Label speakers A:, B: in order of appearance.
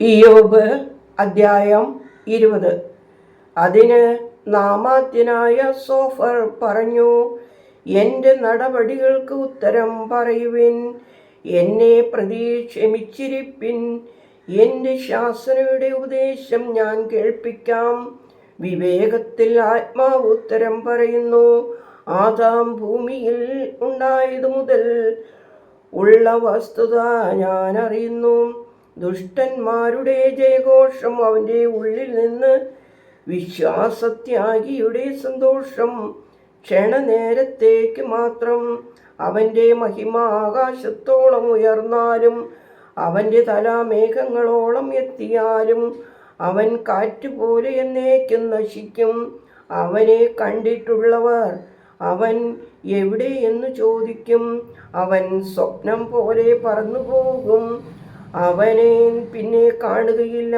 A: ഇയോബ് അദ്ധ്യായം ഇരുപത്. അതിന് നാമാത്യനായ സോഫർ പറഞ്ഞു എന്റെ നടപടികൾക്ക് ഉത്തരം പറയുവിൻ എന്നെ പ്രതി ക്ഷമിച്ചിരിപ്പിൻ എന്റെ ശാസനയുടെ ഉപദേശം ഞാൻ കേൾപ്പിക്കാം. വിവേകത്തിൽ ആത്മാവ് ഉത്തരം പറയുന്നു. ആദാം ഭൂമിയിൽ ഉണ്ടായതു മുതൽ ഉള്ള വസ്തുത ഞാൻ അറിയുന്നു. ദുഷ്ടന്മാരുടെ ജയഘോഷം അവന്റെ ഉള്ളിൽ നിന്ന് വിശ്വാസത്യാഗിയുടെ സന്തോഷം ക്ഷണനേരത്തേക്ക് മാത്രം അവന്റെ മഹിമ ആകാശത്തോളം ഉയർന്നാലും അവന്റെ തല മേഘങ്ങളോളം എത്തിയാലും അവൻ കാറ്റുപോലെ എന്നേക്കും നശിക്കും. അവനെ കണ്ടിട്ടുള്ളവർ അവൻ എവിടെ എന്ന് ചോദിക്കും. അവൻ സ്വപ്നം പോലെ പറന്നു പോകും അവനെ പിന്നെ കാണുകയില്ല.